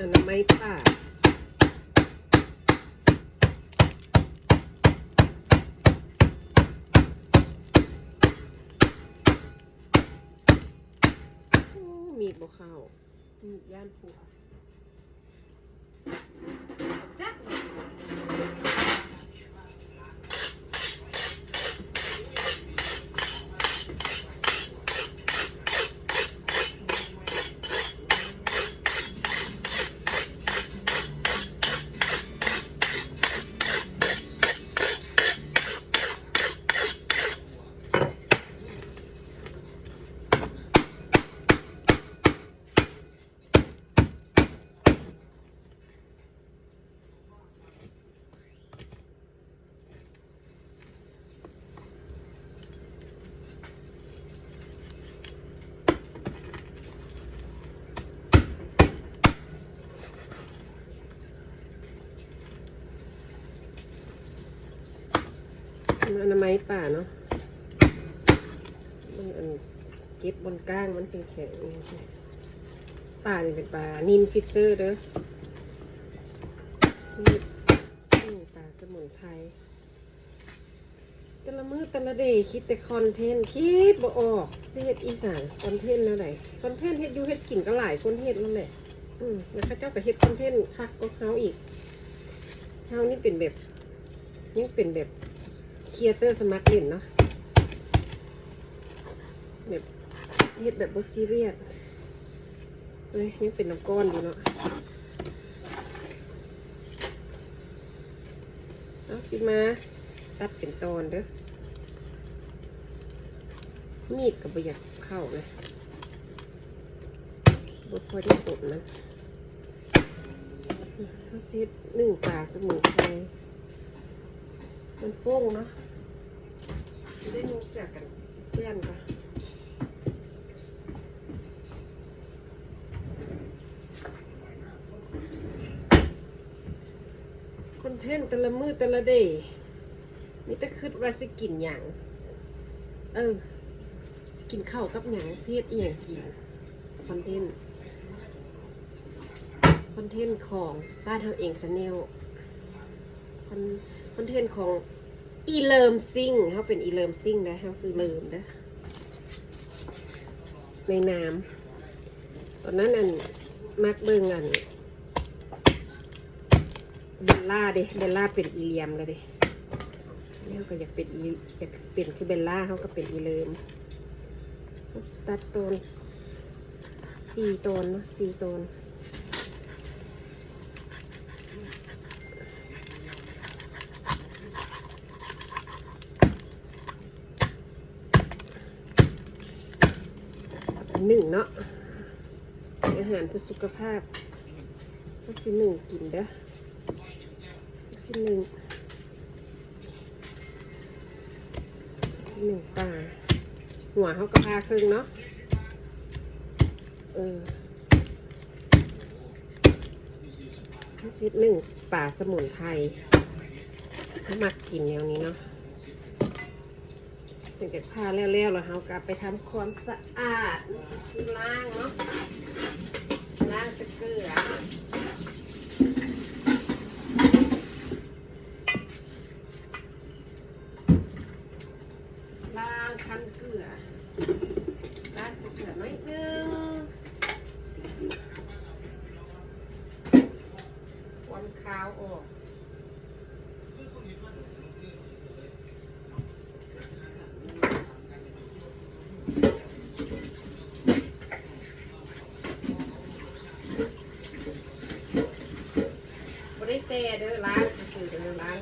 อนามัยป่าโอ้มีดบวเข้ามีดย่านผัวจักมันอนามัยป่าเนาะมันอัน เก็บบนก้างมันแข็งๆป่านี่เป็นปลานินฟิเซอร์เด้อนี่ปลาสมุนไพรแต่ละมือแต่ละเดย์คิดแต่คอนเทนต์คิดบ่ออกสิเฮ็ดอีสานคอนเทนต์แล้วไหนคอนเทนต์เฮ็ดยูเฮ็ดกินก็หลายคนเฮ็ดแล้วแหละอืมแล้วข้าเจ้าก็เฮ็ดคอนเทนต์คักก็เฮาอีกเฮานี่เป็นแบบยังเป็นแบบเคียร์เตอร์สมัครเล่นเนาะแบบ เฮ็ดแบบบซีเรียสเฮ้ยยังเป็นน้ำก้อนอยู่เนาะเอาสิมา ตัดเป็นตอนเด้อ มีดกับบอยากเข้าเลยบดพอได้ตบมันเอาสิหนึ่งปลาสมุนไพรมันฟุ้งเนาะจะได้นุ่งเสียกันเพื่อนค่ะคอน เทนต์แต่ละมือแต่ละเดย์มีแต่คิดว่าสิกินอย่าง เออสิกินข้าวกับหยังเสียดอีหยังกิน คอนเทนต์ คอนเทนต์ของบ้านเราเองสแนลคอนคอนเทนต์ของอีเลิมซิงเขาเป็นอีเลิมซิงนะเขาซื้อเลิมนะในน้ำตอนนั้นอันมักเบิ่งอัน เบลล่าเด้เบลล่าเป็นอีเลียมเลยเด้เนี่ยก็อยากเป็นอีอยากเป็นคือเบลล่าเขาก็เป็นอีเลิมเขาสตัดตนสี่ตนเนาะสี่ตนหนึ่งเนาะอาหารเพื่อสุขภาพก็สิหนึ่งกินเด้อ สิหนึ่งสิหนึ่งปลาหัวเขาก็พาครึ่งเนาะเออก็สิหนึ่งป่าสมุนไพรเขามักกินแนวนี้เนาะถึงจะพาเร็วๆแล้วเรากลับไปทำความสะอาดล้างเนาะล้างตะเกียบล้างคันเกลือล้างตะเกียบหน่อยนึงความขาวออก บริ เซเด้อล้างก็คือเด้อล้าง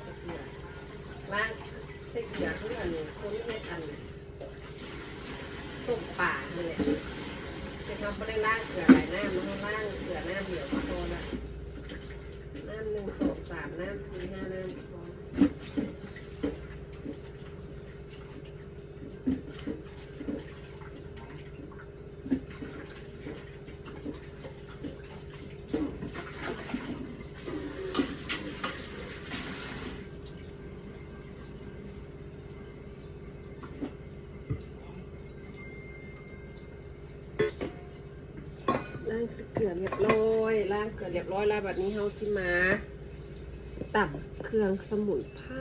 เกลือเรียบร้อยล้างเกลือเรียบร้อยแล้วแบบนี้เฮาสิมาตับเครื่องสมุนไพร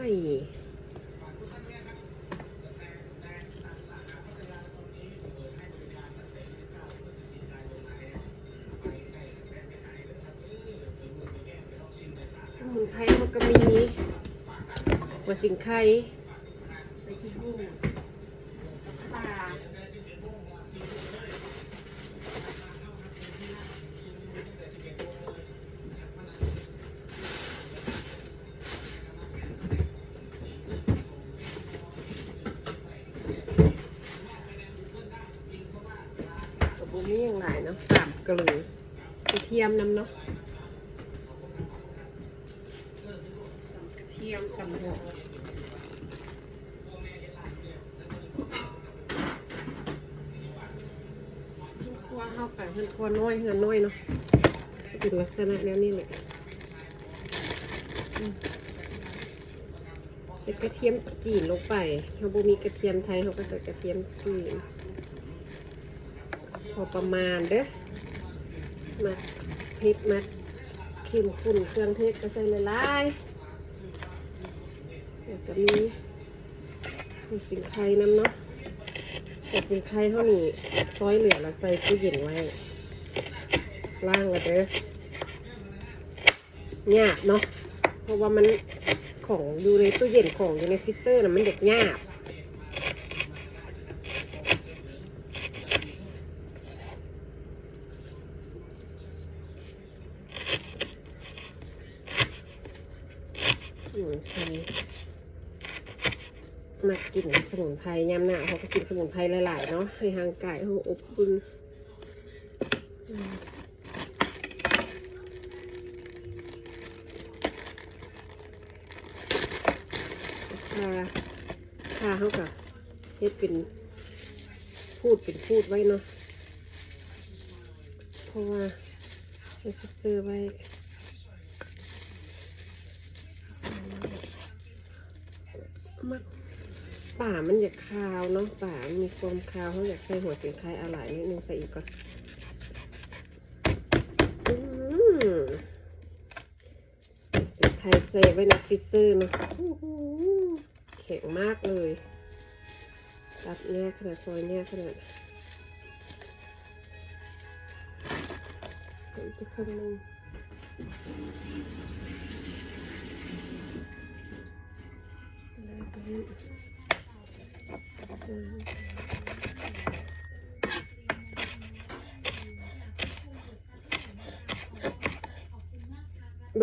สมุนไพรมันก็มีหัวสิงไข่ไปที่หูข่า กับบุมี่อย่างไรเนาะสามกลือกระเทียมน้ำเนาะกระเทียมตำหัวครัวเข้าไปเพื่อนครัวน้อยเงินน้อยเนาะเป็นลักษณะแนวนี้เลยอืมใส่กระเทียมจีนลงไปเราบุมีกระเทียมไทยเขาก็ใส่กระเทียมจีนพอประมาณเด้อ มาพริกมาเข็มขุ่นเครื่องเทศก็ใส่ละลายแล้วก็มีมีสิงไคน้ำเนาะแต่สิงไคเท่านี้ซอยเหลือแล้วใส่ตู้เย็นไว้ ล่างละเด้อยากเนาะเพราะว่ามันของอยู่ในตู้เย็นของอยู่ในฟิตเตอร์นะมันเด็กยาก สมุนไพรมากิน สมุนไพรยามหน้าเขาก็กินสมุนไพรหลายๆเนาะให้ห่างกายเขาอบอุ่นอืมคาคาเขากับเฮ็ดเป็นพูดเป็นพูดไว้เนาะเพราะว่าใช้ฟิเซอไว้มาก ป่ามันอยากคาวเนาะป่ามันมีความคาวเขาอยากใส่หัวสิงไคอะไรนิดนึงใส่อีกก่อนสิงไคเซไว้ในฟรีเซอร์เนาะแข็งมากเลยตัดแน่ขนาดซอยแน่ขนาดอีกครึ่งหนึงแล้วก็ เบ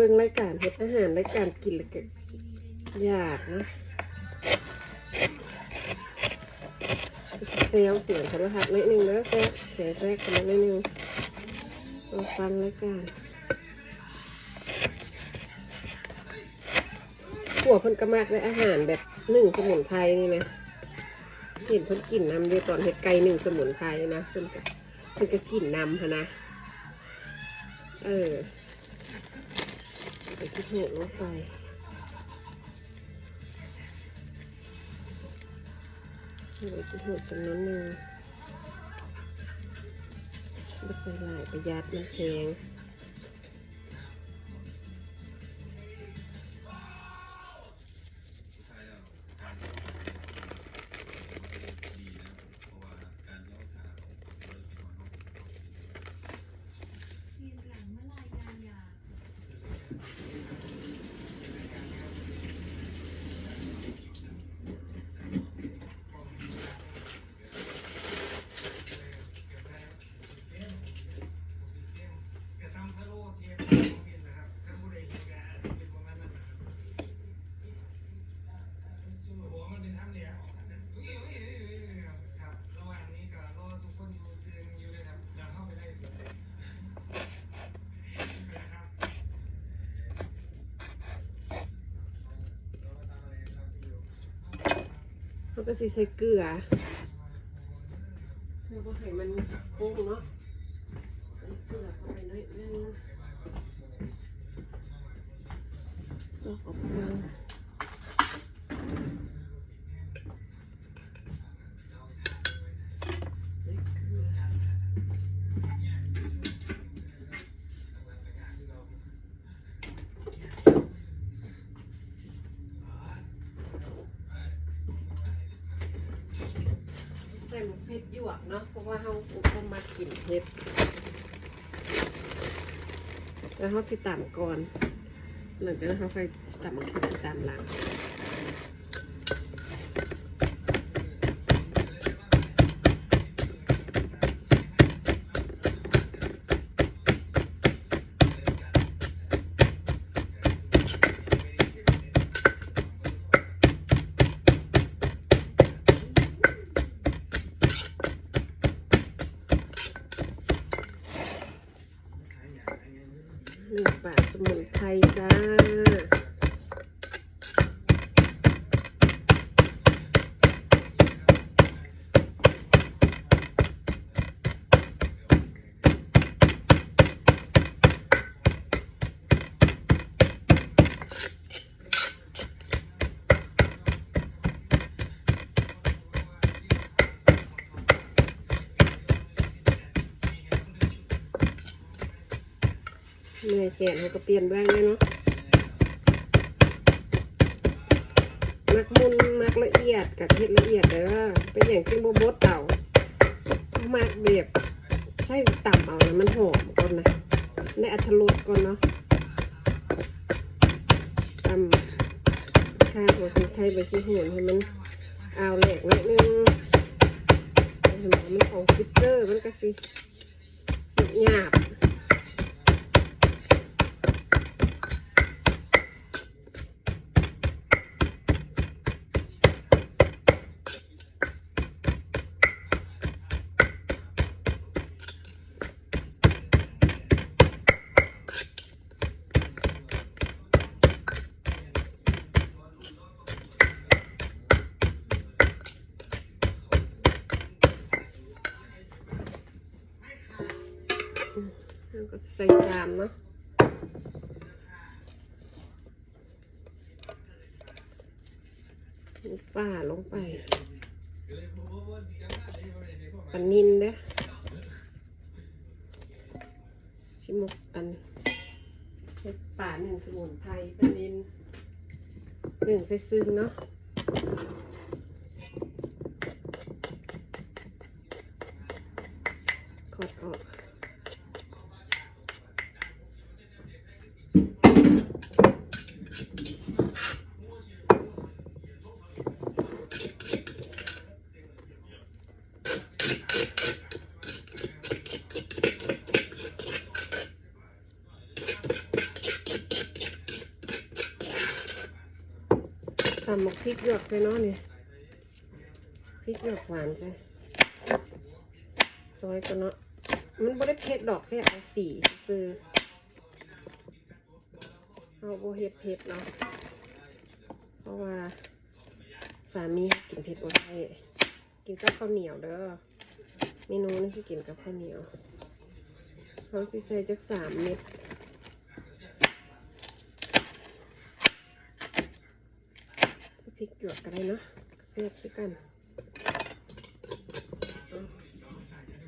ิ่งรายการเฮ็ดอาหารรายการกินแล้วก็อยากนะเซลเสียงโทรทัศน์นิดนึงเด้อแซ่เสียงแซ่กันนิดนึงมาฟังรายการขัวเพิ่นก็มากเลยอาหารแบบหนึ่งสมุนไพรนี่นะ เห็นเพิ่นกินนำเดียวตอนเห็ดไก่หนึ่งสมุนไพรนะเพิ่นก็เพิ่นก็กินนำฮะนะ เออไปที่โหดลงไปไปที่โหดจำนวนหนึ่งไม่ใส่หลายประหยัดมันแพง เขาก็สิใส่เกลือเพื่อว่าให้มันโป่งเนาะใส่เกลือเข้าไปหน่อยนึงซอกออกมาใส่เกลือ เผ็ดยวกเนาะเพราะว่าเขาเขามากินเผ็ดแล้วเขาสิตามก่อนหลังจากนั้นเขาไปตามมันคือสิตามหลัง นึ่งบาทสมุนไพรจ้า เหนื่อยแขนเขาก็เปลี่ยนแบงเลยเนาะมักมุนมักละเอียดกับเทศละเอียดเลยว่าเป็นอย่างที่โบโบเต่ามักแบบใช่ต่ำเอานะมันหอมก่อนนะในอัตรสก่อนเนาะต่ำข้าวหัวถึงใช้ใบขี้หุ่นให้มันเอาแหลกนิดนึงให้มันออกฟิสเซอร์มันก็สิหยาบ แล้วก็ใส่สามเนาะป่าลงไปปันนินเด้ชิมกอันเห็ดป่าหนึ่งสมุนไพรปันนินหนึ่งใส่ซึ้งเนาะกดออก ตำหมก พริกหยวกไปเนาะนี่พริกหยวกหวานใช่ซอยกันเนาะมันบ่ได้เผ็ดดอกแค่เอาสีซื้อเอาโบเฮ็ดเผ็ดเนาะเพราะว่าสามีกินเผ็ดบ่ได้กินกับข้าวเหนียวเด้อเมนูนี้คือกินกับข้าวเหนียวเขาสิใส่จักสามเม็ด สพริก หยวกกันเลยเนาะเสียบด้วยกัน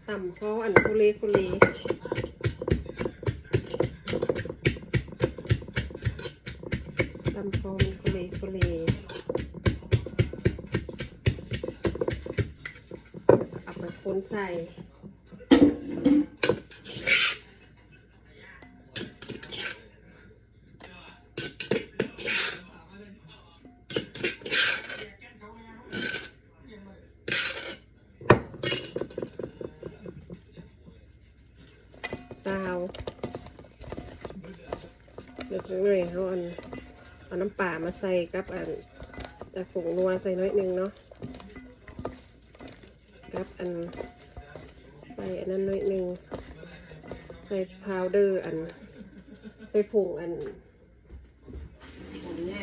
ต่ำเพราะอันโคเลโคเลต่ำเพราะมันโคเลโคเลเอาไปคนใส่ ซาวเดี๋ยวจะเลยเอาอันเอาน้ำป่ามาใส่กับอันแต่ผงนัวใส่น้อยนึงเนาะกับอันใส่อันนั้นน้อยนึงใส่พาวเดอร์อัน ใส่ผงอันผงใหญ่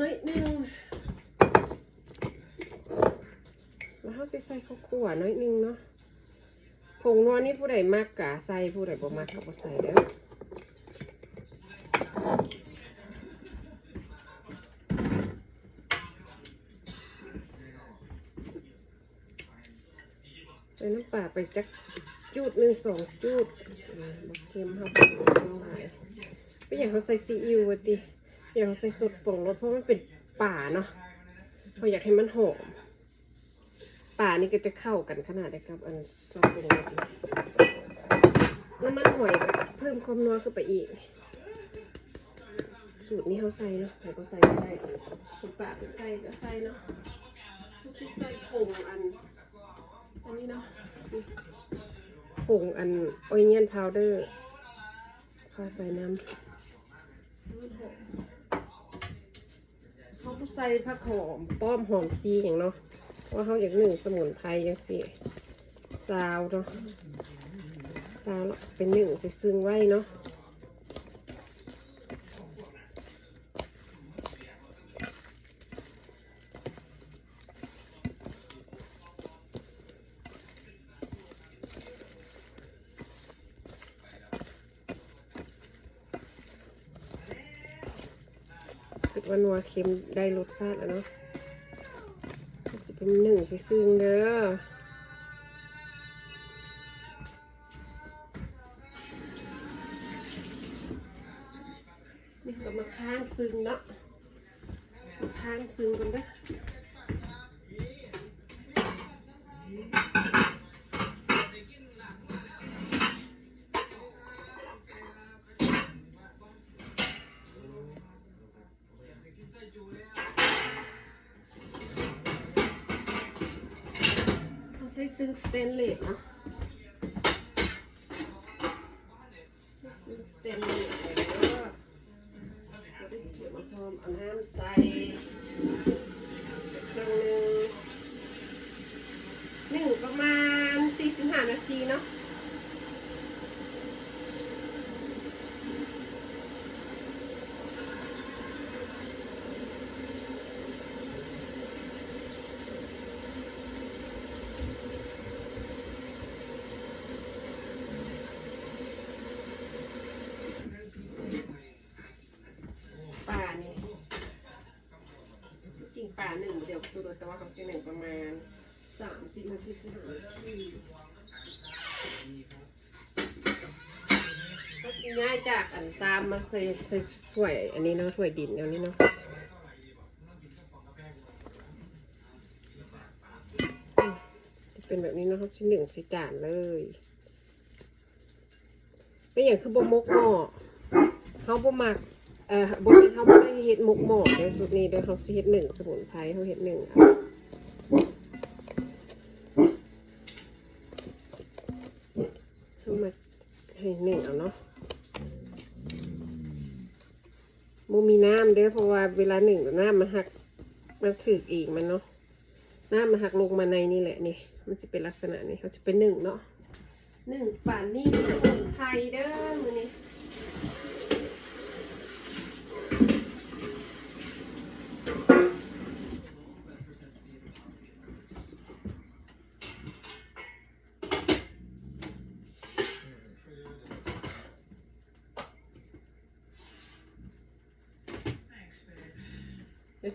น้อยนึงแล้วเขาจะใส่ข้าวคั่วน้อยนึงเนาะผงนัวนี่ผู้ใดมากกะใส่ผู้ใดบ่มากก็บ่ใส่เด้อใส่น้ำปลาไปจักจูดหนึ่งสองจูดบ่เค็มเท่ากับน้ำลายก็อย่างเขาใส่ซีอิ๊วอ อย่างใส่สดป่งรสเพราะมันเป็นป่าเนาะเขาอยากให้มันหอมป่านี่ก็จะเข้ากันขนาดได้ครับอันซอสปรุงรสนี่น้ำมันหอยก็เพิ่มความนัวขึ้นไปอีก สูตรนี้เขาใส่เนาะใครก็ใส่ไม่ได้เป็นป่าเป็นไก่ก็ใส่เนาะเขาสิใส่ผงอัน อันนี้เนาะผงอันออยเนียนพาวเดอร์เข้าไปน้ำมันหอมเขาผู้ ใส่ผักหอมป้อมหอมซีอย่างเนาะว่าเขาอยากหนึ่งสมุนไพรอย่างสิซาวเนาะซาวแล้วเป็นหนึ่งใส่ซึ่งไว้เนาะ นัวเค็มได้รสชาติแล้วเนาะจะเป็นหนึ่งสิซึ่งเด้อนี่ก็มาข้างซึ่งเนาะมาข้างซึ่งกันเด้อ เตนเลสเนาะใช้ซึ้งสเตนเลสแล้วก็ได้เกี่ยวมาพร้อมเอาน้ำใส่เครื่องหนึงหนึ่งประมาณสี่สิบห้านาทีเนาะ ป่านี่จริงป่าหนึ่งเดี๋ยวสุดแต่ว่าเขาใช้หนึ่งประมาณสามสิบนาทีสิบนาทีก็สิง่ายจากอันซามมาใส่ใส่ถ้วยอันนี้เนาะถ้วยดินอันนี้เนาะจะเป็นแบบนี้เนาะเขาชิ้นหนึ่งใส่จานเลยเป็นอย่างคือบะมกหม้อเขาบะมัก เอ่อบนเขาไม่ได้เฮ็ดหมกหมอกในสุดนี้โดยเขาสิเฮ็ดหนึ่งสมุนไพรเขาเฮ็ดหนึ่งอะเขามาให้หนึ่งเอาเนาะโมมีน้ำเด้อเพราะว่าเวลาหนึ่งน้ำมันหักมันถืออีกมันเนาะน้ำมันหักลงมาในนี่แหละนี่ มันจะเป็นลักษณะนี้เขาจะเป็นหนึ่งเนาะหนึ่งป่านนี่สมุนไพรเด้อมือนี้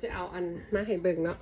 จะเอาอันมาให้เบิ่งเนาะ